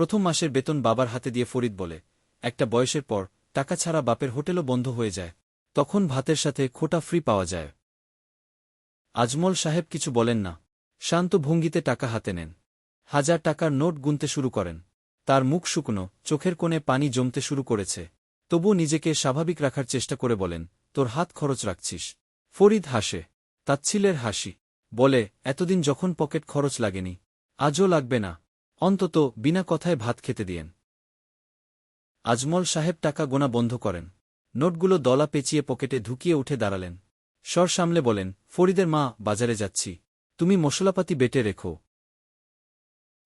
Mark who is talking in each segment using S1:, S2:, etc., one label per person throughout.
S1: প্রথম মাসের বেতন বাবার হাতে দিয়ে ফরিদ বলে। একটা বয়সের পর টাকা ছাড়া বাপের হোটেলও বন্ধ হয়ে যায়। তখন ভাতের সাথে খোটা ফ্রি পাওয়া যায়। আজমল সাহেব কিছু বলেন না। শান্ত ভঙ্গিতে টাকা হাতে নেন। হাজার টাকার নোট গুনতে শুরু করেন। তার মুখ শুকনো, চোখের কোণে পানি জমতে শুরু করেছে। তবু নিজেকে স্বাভাবিক রাখার চেষ্টা করে বলেন, তোর হাত খরচ রাখছিস। ফরিদ হাসে, তাচ্ছিলের হাসি। বলে, এতদিন যখন পকেট খরচ লাগেনি, আজও লাগবে না। অন্তত বিনা কথায় ভাত খেতে দিয়েন। আজমল সাহেব টাকা গোনা বন্ধ করেন। নোটগুলো দলা পেঁচিয়ে পকেটে ঢুকিয়ে উঠে দাঁড়ালেন। স্বর সামলে বলেন, ফরিদের মা, বাজারে যাচ্ছি। তুমি মশলাপাতি বেটে রেখো।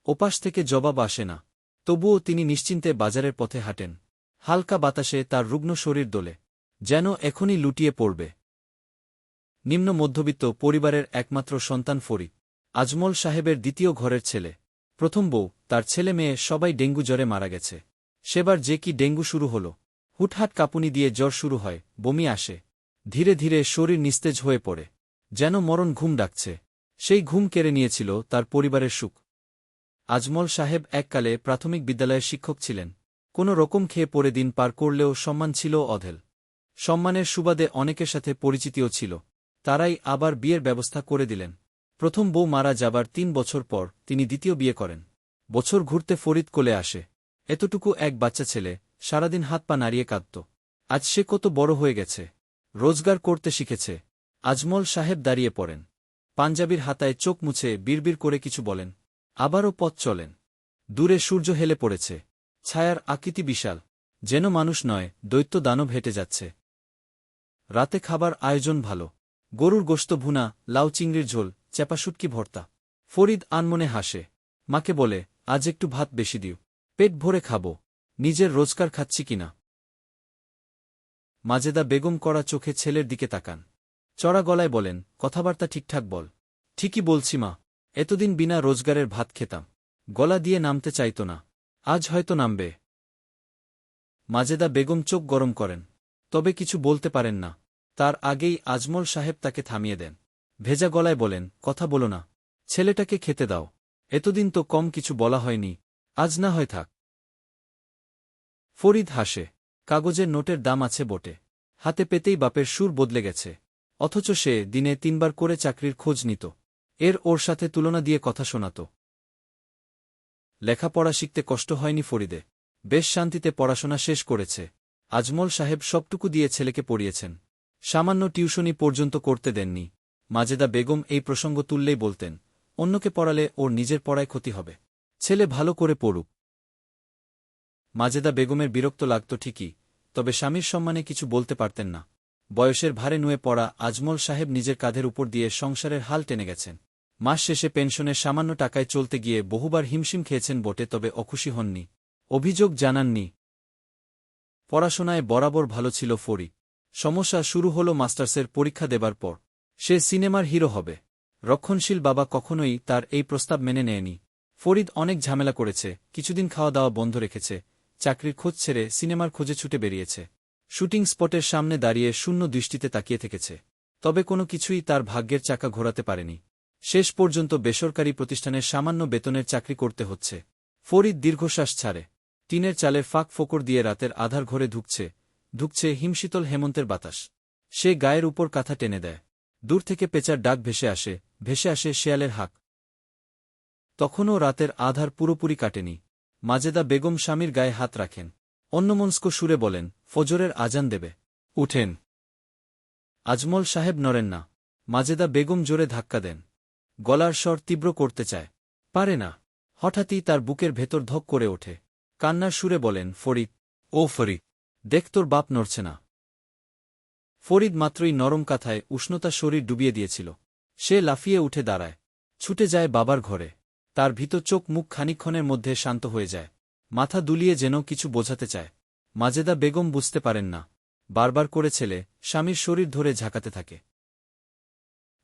S1: ওপাশ থেকে জবাব আসে না। তবুও তিনি নিশ্চিন্তে বাজারের পথে হাঁটেন। হালকা বাতাসে তার রুগ্ন শরীর দোলে। যেন এখনই লুটিয়ে পড়বে। নিম্ন মধ্যবিত্ত পরিবারের একমাত্র সন্তান ফরিদ। আজমল সাহেবের দ্বিতীয় ঘরের ছেলে। প্রথম বউ, তার ছেলে মেয়ে সবাই ডেঙ্গু জ্বরে মারা গেছে। সেবার যে কি ডেঙ্গু শুরু হল। হুটহাট কাঁপুনি দিয়ে জ্বর শুরু হয়, বমি আসে। ধীরে ধীরে শরীর নিস্তেজ হয়ে পড়ে। যেন মরণ ঘুম ডাকছে। সেই ঘুম কেড়ে নিয়েছিল তার পরিবারের সুখ। আজমল সাহেব এককালে প্রাথমিক বিদ্যালয়ের শিক্ষক ছিলেন। কোনো রকম খেয়ে পড়ে দিন পার করলেও সম্মান ছিল অধেল। সম্মানের সুবাদে অনেকের সাথে পরিচিতিও ছিল। তারাই আবার বিয়ের ব্যবস্থা করে দিলেন। প্রথম বউ মারা যাবার তিন বছর পর তিনি দ্বিতীয় বিয়ে করেন। বছর ঘুরতে ফরিদ কোলে আসে। এতটুকু এক বাচ্চা ছেলে, সারাদিন হাত পা নাড়িয়ে কাঁদত। আজ সে কত বড় হয়ে গেছে। রোজগার করতে শিখেছে। আজমল সাহেব দাঁড়িয়ে পড়েন। পাঞ্জাবির হাতায় চোখ মুছে বিড়বিড় করে কিছু বলেন। আবারও পথ চলেন। দূরে সূর্য হেলে পড়েছে। ছায়ার আকৃতি বিশাল। যেন মানুষ নয়, দৈত্য দানব হেঁটে যাচ্ছে। রাতে খাবার আয়োজন ভালো। গরুর গোস্ত ভুনা, লাউ চিংড়ির ঝোল চ্যাপাশুটকি ভর্তা। ফরিদ আনমনে হাসে। মাকে বলে, আজ একটু ভাত বেশি দিও। পেট ভরে খাব। নিজের রোজগার খাচ্ছি কিনা মাজেদা বেগম করা চোখে ছেলের দিকে তাকান। চড়া গলায় বলেন, কথাবার্তা ঠিকঠাক বল। ঠিকই বলছি মা। এতদিন বিনা রোজগারের ভাত খেতাম। গলা দিয়ে নামতে চাইত না। আজ হয়তো নামবে। মাজেদা বেগম চোখ গরম করেন। তবে কিছু বলতে পারেন না। তার আগেই আজমল সাহেব তাকে থামিয়ে দেন। ভেজা গলায় বলেন, কথা বলো না। ছেলেটাকে খেতে দাও। এতদিন তো কম কিছু বলা হয়নি। আজ না হয় থাক। ফরিদ হাসে। কাগজের নোটের দাম আছে বটে। হাতে পেতেই বাপের সুর বদলে গেছে। অথচ সে দিনে তিনবার করে চাকরির খোঁজ নিত। এর ওর সাথে তুলনা দিয়ে কথা শোনাত। লেখাপড়া শিখতে কষ্ট হয়নি ফরিদে। বেশ শান্তিতে পড়াশোনা শেষ করেছে। আজমল সাহেব সবটুকু দিয়ে ছেলেকে পড়িয়েছেন। সামান্য টিউশনি পর্যন্ত করতে দেননি। মাজেদা বেগম এই প্রসঙ্গ তুললেই বলতেন, অন্যকে পড়ালে ওর নিজের পড়ায় ক্ষতি হবে। ছেলে ভালো করে পড়ুক। মাজেদা বেগমের বিরক্ত লাগত ঠিকই, তবে স্বামীর সম্মানে কিছু বলতে পারতেন না। বয়সের ভারে নুয়ে পড়া আজমল সাহেব নিজের কাঁধের উপর দিয়ে সংসারের হাল টেনে গেছেন। মাস শেষে পেনশনের সামান্য টাকায় চলতে গিয়ে বহুবার হিমশিম খেয়েছেন বটে, তবে অখুশি হননি। অভিযোগ জানাননি। পড়াশোনায় বরাবর ভালো ছিল ফরি সমস্যা শুরু হল মাস্টার্সের পরীক্ষা দেবার পর। সে সিনেমার হিরো হবে। রক্ষণশীল বাবা কখনোই তার এই প্রস্তাব মেনে নেয়নি। ফরিদ অনেক ঝামেলা করেছে, কিছুদিন খাওয়া দাওয়া বন্ধ রেখেছে, চাকরির খোঁজ ছেড়ে সিনেমার খোঁজে ছুটে বেরিয়েছে। শুটিং স্পটের সামনে দাঁড়িয়ে শূন্য দৃষ্টিতে তাকিয়ে থেকেছে। তবে কোনো কিছুই তার ভাগ্যের চাকা ঘোরাতে পারেনি। শেষ পর্যন্ত বেসরকারি প্রতিষ্ঠানের সামান্য বেতনের চাকরি করতে হচ্ছে। ফরিদ দীর্ঘশ্বাস ছাড়ে। টিনের চালে ফাঁক ফোকর দিয়ে রাতের আধার ঘরে ঢুকছে ঢুকছে হিমশীতল হেমন্তের বাতাস। সে গায়ের উপর কাঁথা টেনে দেয়। দূর থেকে পেঁচার ডাক ভেসে আসে ভেসে আসে শেয়ালের হাক। তখনও রাতের আধার পুরোপুরি কাটেনি। মাজেদা বেগম স্বামীর গায়ে হাত রাখেন। অন্যমনস্ক সুরে বলেন, ফজরের আজান দেবে। উঠেন। আজমল সাহেব নড়েন না। মাজেদা বেগম জোরে ধাক্কা দেন। গলার স্বর তীব্র করতে চায়। পারে না। হঠাৎই তার বুকের ভেতর ধক করে ওঠে। কান্নার সুরে বলেন, ফরিদ, ও ফরিদ, দেখ তোর বাপ নড়ছে না। ফরিদ মাত্রই নরম কাথায় উষ্ণতা শরীর ডুবিয়ে দিয়েছিল। সে লাফিয়ে উঠে দাঁড়ায়। ছুটে যায় বাবার ঘরে। তার ভিতর চোখ মুখ খানিক্ষণের মধ্যে শান্ত হয়ে যায়। মাথা দুলিয়ে যেন কিছু বোঝাতে চায়। মাজেদা বেগম বুঝতে পারেন না। বারবার করে ছেলে, স্বামীর শরীর ধরে ঝাঁকাতে থাকে।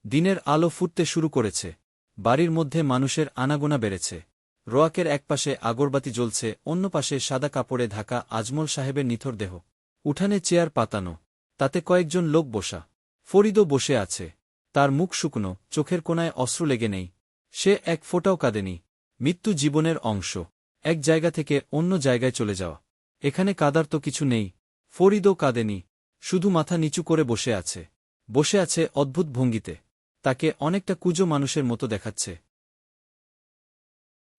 S1: দিনের আলো ফুটতে শুরু করেছে। বাড়ির মধ্যে মানুষের আনাগোনা বেড়েছে। রোয়াকের একপাশে আগরবাতি জ্বলছে, অন্য পাশে সাদা কাপড়ে ঢাকা আজমল সাহেবের নিথর দেহ। উঠানে চেয়ার পাতানো। তাতে কয়েকজন লোক বসা। ফরিদও বসে আছে। তার মুখ শুকনো, চোখের কোনায় অস্ত্র লেগে নেই। সে এক ফোটাও কাঁদেনি। মৃত্যু জীবনের অংশ। এক জায়গা থেকে অন্য জায়গায় চলে যাওয়া। এখানে কাদার তো কিছু নেই। ফরিদও কাঁদেনি। শুধু মাথা নিচু করে বসে আছে। বসে আছে অদ্ভুত ভঙ্গিতে। তাকে অনেকটা কুজো মানুষের মতো দেখাচ্ছে।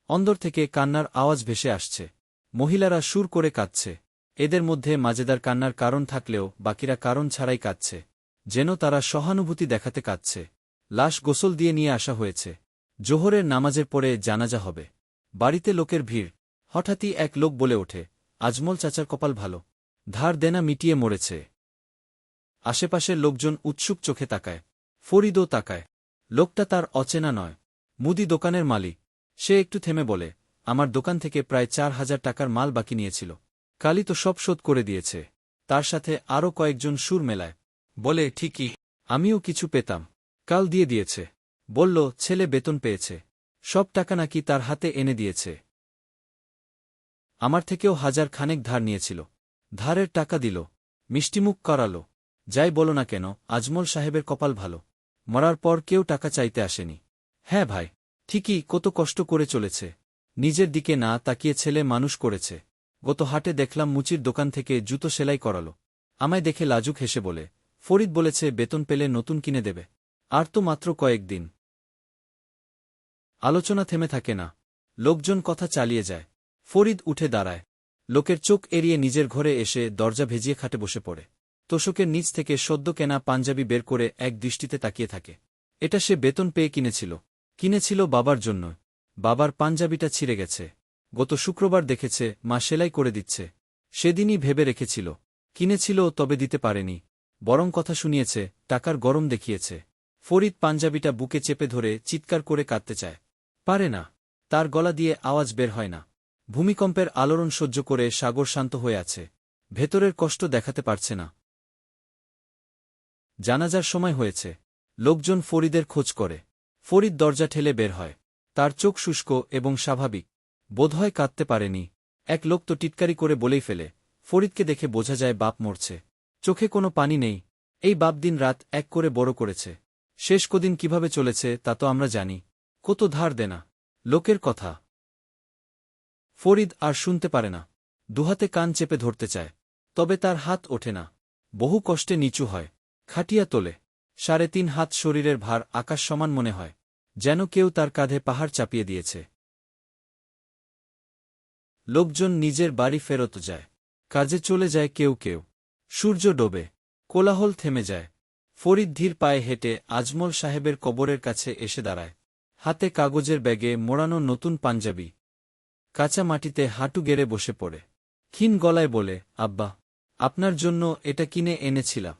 S1: অন্দর থেকে কান্নার আওয়াজ ভেসে আসছে। মহিলারা সুর করে কাঁদছে। এদের মধ্যে মাজেদার কান্নার কারণ থাকলেও বাকিরা কারণ ছাড়াই কাঁদছে, যেন তারা সহানুভূতি দেখাতে কাঁদছে। লাশ গোসল দিয়ে নিয়ে আসা হয়েছে। জোহরের নামাজের পরে জানাজা হবে। বাড়িতে লোকের ভিড়। হঠাৎই এক লোক বলে ওঠে, আজমল চাচার কপাল ভালো। ধার দেনা মিটিয়ে মরেছে। আশেপাশের লোকজন উৎসুক চোখে তাকায়। ফরিদও তাকায়। লোকটা তার অচেনা নয়। মুদি দোকানের মালিক। সে একটু থেমে বলে, আমার দোকান থেকে প্রায় চার হাজার টাকার মাল বাকি নিয়েছিল। কালি তো সব শোধ করে দিয়েছে। তার সাথে আরও কয়েকজন সুর মেলায়। বলে, ঠিকই, আমিও কিছু পেতাম। কাল দিয়ে দিয়েছে। বলল, ছেলে বেতন পেয়েছে। সব টাকা নাকি তার হাতে এনে দিয়েছে। আমার থেকেও হাজার খানেক ধার নিয়েছিল। ধারের টাকা দিল মিষ্টিমুখ করাল। যাই বলো না কেন, আজমল সাহেবের কপাল ভালো। মরার পর কেউ টাকা চাইতে আসেনি। হ্যাঁ ভাই, ঠিকই কত কষ্ট করে চলেছে। নিজের দিকে না তাকিয়ে ছেলে মানুষ করেছে। গত হাটে দেখলাম মুচির দোকান থেকে জুতো সেলাই করাল। আমায় দেখে লাজুক হেসে বলে, ফরিদ বলেছে বেতন পেলে নতুন কিনে দেবে। আর তো মাত্র কয়েকদিন আলোচনা থেমে থাকে না। লোকজন কথা চালিয়ে যায়। ফরিদ উঠে দাঁড়ায়। লোকের চোখ এড়িয়ে নিজের ঘরে এসে দরজা ভেজিয়ে খাটে বসে পড়ে। তোষকের নিচ থেকে সদ্য কেনা পাঞ্জাবি বের করে এক দৃষ্টিতে তাকিয়ে থাকে। এটা সে বেতন পেয়ে কিনেছিল। কিনেছিল বাবার জন্য বাবার পাঞ্জাবিটা ছিঁড়ে গেছে। গত শুক্রবার দেখেছে, মা সেলাই করে দিচ্ছে। সেদিনই ভেবে রেখেছিল। কিনেছিল তবে দিতে পারেনি। বরং কথা শুনিয়েছে, টাকার গরম দেখিয়েছে। ফরিদ পাঞ্জাবিটা বুকে চেপে ধরে চিৎকার করে কাঁদতে চায়। পারে না। তার গলা দিয়ে আওয়াজ বের হয় না। ভূমিকম্পের আলোড়ন সহ্য করে সাগর শান্ত হয়ে আছে। ভেতরের কষ্ট দেখাতে পারছে না। জানাজার সময় হয়েছে। লোকজন ফরিদের খোঁজ করে। ফরিদ দরজা ঠেলে বের হয়। তার চোখ শুষ্ক এবং স্বাভাবিক। বোধহয় কাঁদতে পারেনি। এক লোক তো টিটকারি করে বলেই ফেলে, ফরিদকে দেখে বোঝা যায় বাপ মরছে। চোখে কোনো পানি নেই। এই বাপ দিন রাত এক করে বড় করেছে। শেষ কদিন কীভাবে চলেছে তা তো আমরা জানি। কত ধার দেনা। লোকের কথা। ফরিদ আর শুনতে পারে না। দুহাতে কান চেপে ধরতে চায়। তবে তার হাত ওঠে না। বহু কষ্টে নিচু হয়। খাটিয়া তোলে। সাড়ে তিন হাত শরীরের ভার আকাশ সমান মনে হয়। যেন কেউ তার কাঁধে পাহাড় চাপিয়ে দিয়েছে। লোকজন নিজের বাড়ি ফেরত যায়। কাজে চলে যায় কেউ কেউ। সূর্য ডোবে। কোলাহল থেমে যায়। ফরিদ ধীর পায়ে হেঁটে আজমল সাহেবের কবরের কাছে এসে দাঁড়ায়। হাতে কাগজের ব্যাগে মোড়ানো নতুন পাঞ্জাবি। কাঁচা মাটিতে হাঁটু গেড়ে বসে পড়ে। ক্ষীণ গলায় বলে, আব্বা, আপনার জন্য এটা কিনে এনেছিলাম।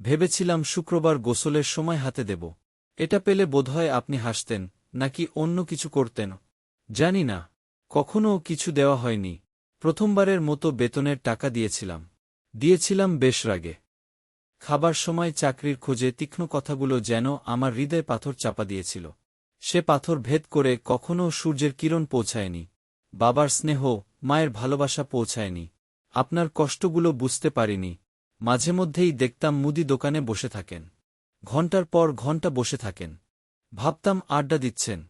S1: ভেবেছিলাম শুক্রবার গোসলের সময় হাতে দেব। এটা পেলে বোধহয় আপনি হাসতেন, নাকি অন্য কিছু করতেন। জানি না। কখনও কিছু দেওয়া হয়নি। প্রথমবারের মতো বেতনের টাকা দিয়েছিলাম। দিয়েছিলাম বেশ রাগে। খাবার সময় চাকরির খোঁজে তীক্ষ্ণ কথাগুলো যেন আমার হৃদয় পাথর চাপা দিয়েছিল। সে পাথর ভেদ করে কখনও সূর্যের কিরণ পৌঁছায়নি। বাবার স্নেহ, মায়ের ভালোবাসা পৌঁছায়নি। আপনার কষ্টগুলো বুঝতে পারিনি। মাঝে মধ্যেই দেখতাম মুদি দোকানে বসে থাকেন। ঘণ্টার পর ঘণ্টা বসে থাকেন। ভাবতাম আড্ডা দিচ্ছেন।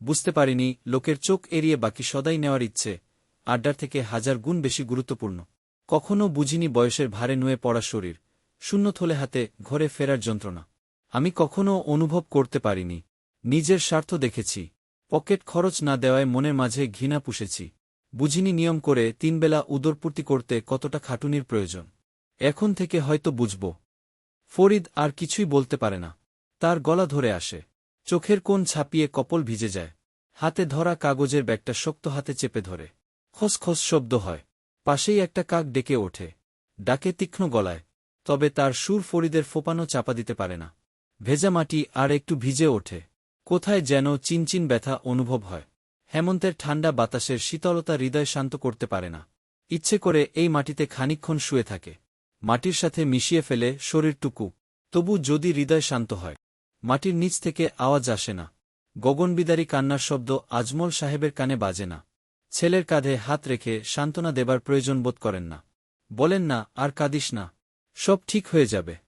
S1: বুঝতে পারিনি, লোকের চোখ এড়িয়ে বাকি সদাই নেওয়ার ইচ্ছে, আড্ডার থেকে হাজার গুণ বেশি গুরুত্বপূর্ণ। কখনও বুঝিনি বয়সের ভারে নুয়ে পড়া শরীর, শূন্য থলে হাতে ঘরে ফেরার যন্ত্রণা। আমি কখনও অনুভব করতে পারিনি, নিজের স্বার্থ দেখেছি, পকেট খরচ না দেওয়ায় মনের মাঝে ঘৃণা পুষেছি। বুঝিনি নিয়ম করে তিনবেলা উদরপূর্তি করতে কতটা খাটুনির প্রয়োজন। এখন থেকে হয়তো বুঝব। ফরিদ আর কিছুই বলতে পারে না, তার গলা ধরে আসে। চোখের কোণ ছাপিয়ে কপল ভিজে যায়। হাতে ধরা কাগজের ব্যাগটা শক্ত হাতে চেপে ধরে। খসখস শব্দ হয়। পাশেই একটা কাক ডেকে ওঠে। ডাকে তীক্ষ্ণ গলায়। তবে তার সুর ফরিদের ফোপানো চাপা দিতে পারে না। ভেজা মাটি আর একটু ভিজে ওঠে। কোথায় যেন চিনচিন ব্যথা অনুভব হয়। হেমন্তের ঠান্ডা বাতাসের শীতলতা হৃদয় শান্ত করতে পারে না। ইচ্ছে করে এই মাটিতে খানিক্ষণ শুয়ে থাকে। মাটির সাথে মিশিয়ে ফেলে শরীরটুকু। তবু যদি হৃদয় শান্ত হয়। মাটির নিচ থেকে আওয়াজ আসে না। গগনবিদারী কান্নার শব্দ আজমল সাহেবের কানে বাজে না। ছেলের কাঁধে হাত রেখে সান্ত্বনা দেবার প্রয়োজন বোধ করেন না। বলেন না, আর কাঁদিস না। সব ঠিক হয়ে যাবে।